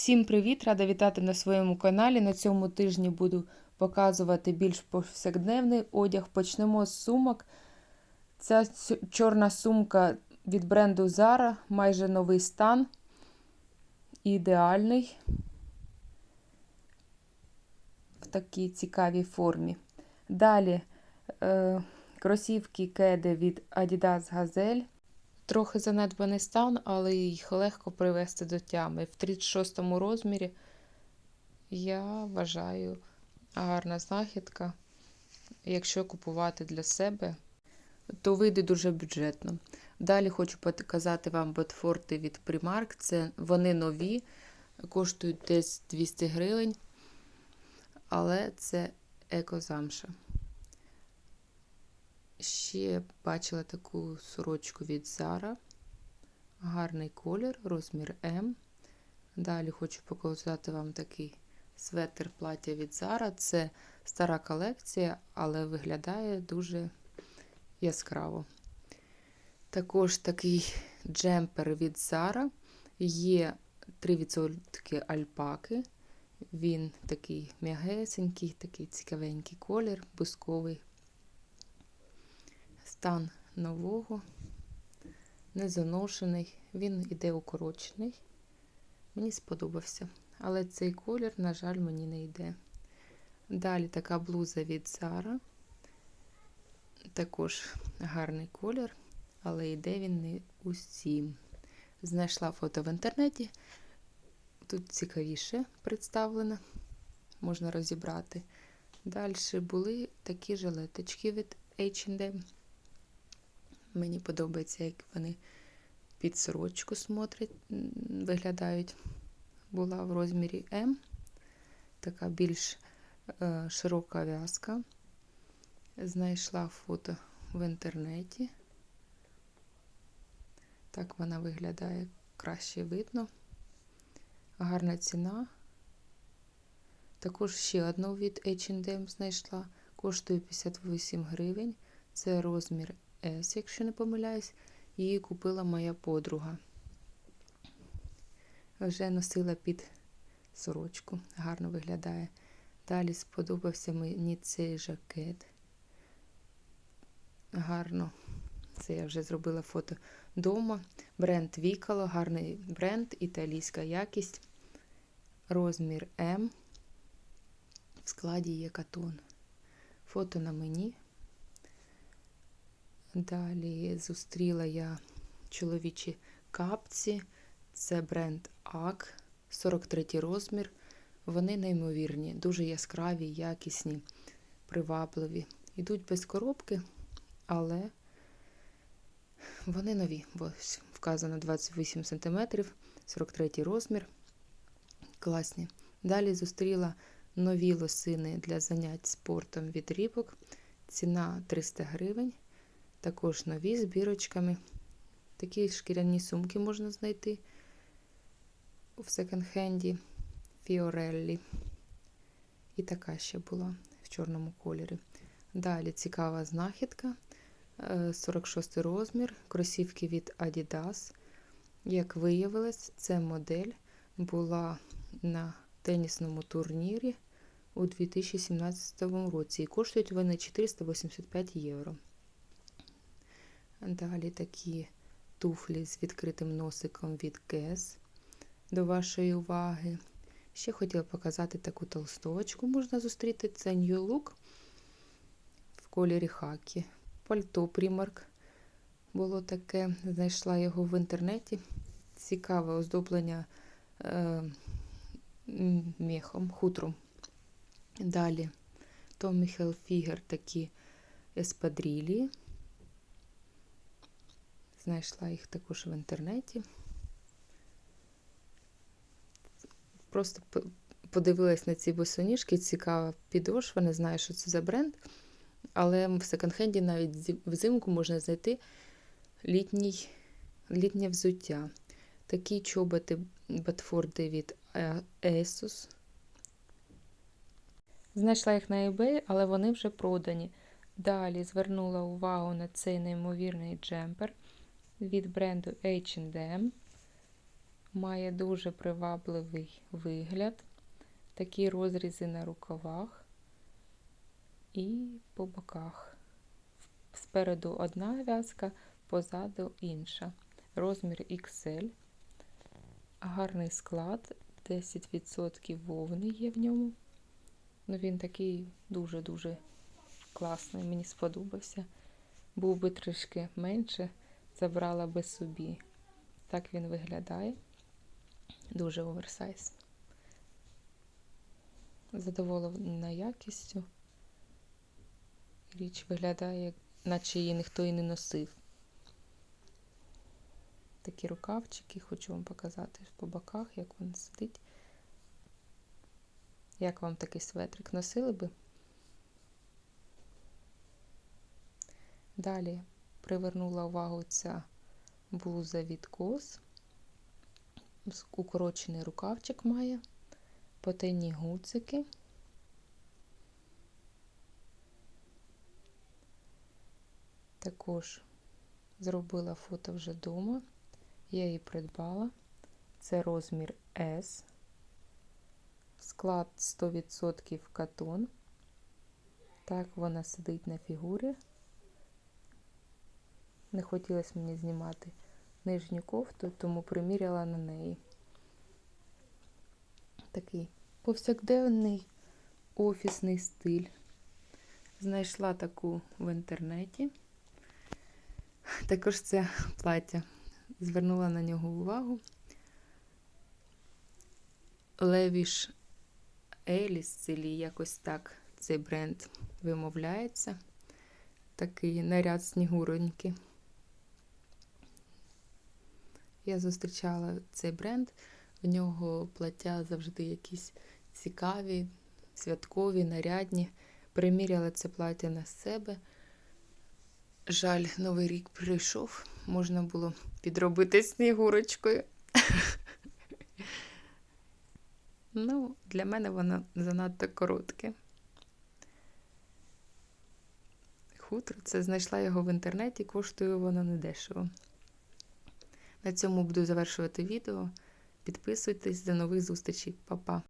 Всім привіт! Рада вітати на своєму каналі. На цьому тижні буду показувати більш повсякденний одяг. Почнемо з сумок. Ця чорна сумка від бренду Zara, майже новий стан. Ідеальний. В такій цікавій формі. Далі е, кросівки кеди від Adidas Gazelle. Трохи занедбаний стан, але їх легко привести до тями. В 36 розмірі я вважаю гарна знахідка. Якщо купувати для себе, то вийде дуже бюджетно. Далі хочу показати вам ботфорти від Primark. Це вони нові, коштують десь 200 гривень, але це екозамша. Ще бачила таку сорочку від Zara. Гарний колір, розмір М. Далі хочу показати вам такий светр плаття від Zara. Це стара колекція, але виглядає дуже яскраво. Також такий джемпер від Zara. Є 3% альпаки. Він такий м'ягесенький, такий цікавенький колір, бусковий стан нового, незаношений, він іде укорочений. Мені сподобався. Але цей колір, на жаль, мені не йде. Далі така блуза від Zara. Також гарний колір, але йде він не усім. Знайшла фото в інтернеті. Тут цікавіше представлено, можна розібрати. Далі були такі жилеточки від H&M. Мені подобається, як вони під сорочку смотрять, виглядають. Була в розмірі М, така більш е, широка в'язка. Знайшла фото в інтернеті. Так вона виглядає краще видно. Гарна ціна. Також ще одну від H&M знайшла. Коштує 58 гривень. Це розмір S, якщо не помиляюсь, її купила моя подруга. Вже носила під сорочку, гарно виглядає. Далі сподобався мені цей жакет. Гарно. Це я вже зробила фото вдома. Бренд Вікало, гарний бренд, італійська якість. Розмір М. В складі є катон. Фото на мені. Далі зустріла я чоловічі капці. Це бренд AG, 43 розмір. Вони неймовірні, дуже яскраві, якісні, привабливі. Йдуть без коробки, але вони нові, бо вказано 28 см, 43 розмір. Класні. Далі зустріла нові лосини для занять спортом від рібок. Ціна 300 гривень. Також нові з бірочками. Такі шкіряні сумки можна знайти в секонд-хенді Фіореллі. І така ще була в чорному кольорі. Далі цікава знахідка. 46 розмір, кросівки від Adidas. Як виявилось, ця модель була на тенісному турнірі у 2017 році і коштують вони 485 євро. Далі такі туфлі з відкритим носиком від Guess до вашої уваги. Ще хотіла показати таку толстовочку. Можна зустріти це New Look в кольорі хакі. Пальто Primark було таке, знайшла його в інтернеті. Цікаве оздоблення е, мехом, хутром. Далі Tommy Hilfiger такі еспадрілі. Знайшла їх також в інтернеті. Просто подивилась на ці босоніжки, цікава підошва, не знаю, що це за бренд. Але в секонд-хенді навіть взимку можна знайти літній, літнє взуття. Такі чоботи Батфорди від Asus. Знайшла їх на eBay, але вони вже продані. Далі звернула увагу на цей неймовірний джемпер від бренду H&M. Має дуже привабливий вигляд, такі розрізи на рукавах і по боках. Спереду одна в'язка, позаду інша. Розмір XL. Гарний склад, 10% вовни є в ньому. Ну, він такий дуже-дуже класний, мені сподобався. Був би трішки менше, забрала би собі. Так він виглядає. Дуже оверсайз. Задоволена якістю. Річ виглядає, наче її ніхто і не носив. Такі рукавчики, хочу вам показати по боках, як він сидить. Як вам такий светрик носили би? Далі привернула увагу ця блуза від кос. Укорочений рукавчик має, потайні гудзики. Також зробила фото вже вдома. Я її придбала. Це розмір S. Склад 100% катон. Так вона сидить на фігурі. Не хотілося мені знімати нижню кофту, тому приміряла на неї. Такий повсякденний офісний стиль. Знайшла таку в інтернеті. Також це плаття. Звернула на нього увагу. Левіш Еліс, чи якось так цей бренд вимовляється. Такий наряд снігуроньки. Я зустрічала цей бренд, в нього плаття завжди якісь цікаві, святкові, нарядні. Приміряла це плаття на себе. Жаль, новий рік прийшов, можна було підробити снігурочкою. Ну, для мене воно занадто коротке. Хутро, це знайшла його в інтернеті, коштує воно недешево. На цьому буду завершувати відео. Підписуйтесь, до нових зустрічей, Па-па!